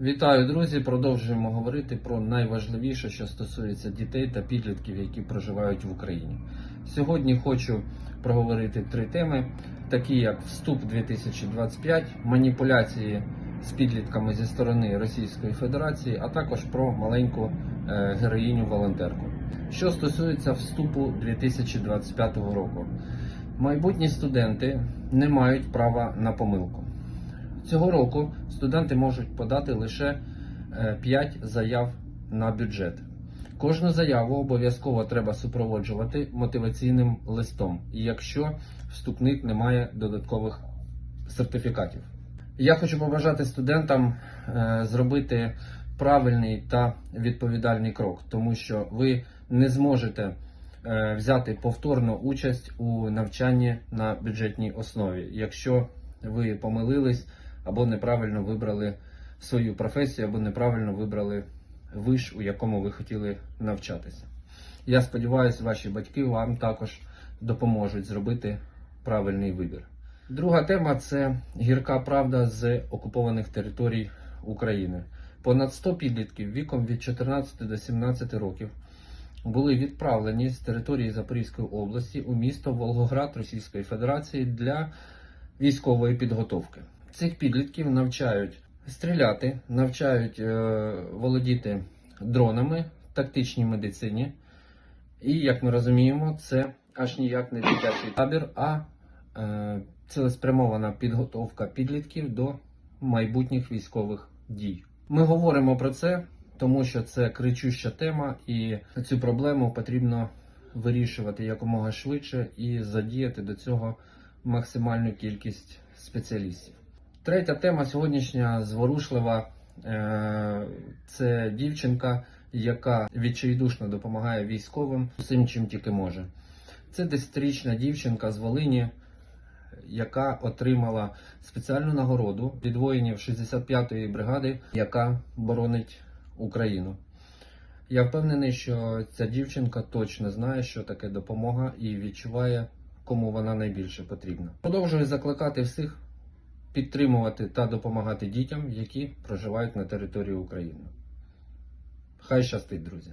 Вітаю, друзі! Продовжуємо говорити про найважливіше, що стосується дітей та підлітків, які проживають в Україні. Сьогодні хочу проговорити три теми, такі як вступ 2025, маніпуляції з підлітками зі сторони Російської Федерації, а також про маленьку е, героїню волонтерку. Що стосується вступу 2025 року, майбутні студенти не мають права на помилку. Цього року студенти можуть подати лише 5 заяв на бюджет. Кожну заяву обов'язково треба супроводжувати мотиваційним листом, якщо вступник не має додаткових сертифікатів. Я хочу побажати студентам е, зробити правильний та відповідальний крок, тому що ви не зможете е, взяти повторну участь у навчанні на бюджетній основі, якщо ви помилились або неправильно вибрали свою професію, або неправильно вибрали виш, у якому ви хотіли навчатися. Я сподіваюся, ваші батьки вам також допоможуть зробити правильний вибір. Друга тема це гірка правда з окупованих територій України. Понад 100 підлітків віком від 14 до 17 років були відправлені з території Запорізької області у місто Волгоград Російської Федерації для військової підготовки. Цих підлітків навчають стріляти, навчають е, володіти дронами, тактичній медицині. І, як ми розуміємо, це аж ніяк не дитячий табір, а е, цілеспрямована підготовка підлітків до майбутніх військових дій. Ми говоримо про це, тому що це кричуща тема, і цю проблему потрібно вирішувати якомога швидше і задіяти до цього максимальну кількість спеціалістів. Третя тема сьогоднішня зворушлива. Е, Це дівчинка, яка відчайдушно допомагає військовим усім, чим тільки може. Це десятирічна дівчинка з Волині, яка отримала спеціальну нагороду від воїнів 65-ї бригади, яка боронить Україну. Я впевнений, що ця дівчинка точно знає, що таке допомога, і відчуває, кому вона найбільше потрібна. Продовжую закликати всіх підтримувати та допомагати дітям, які проживають на території України. Хай щастить, друзі!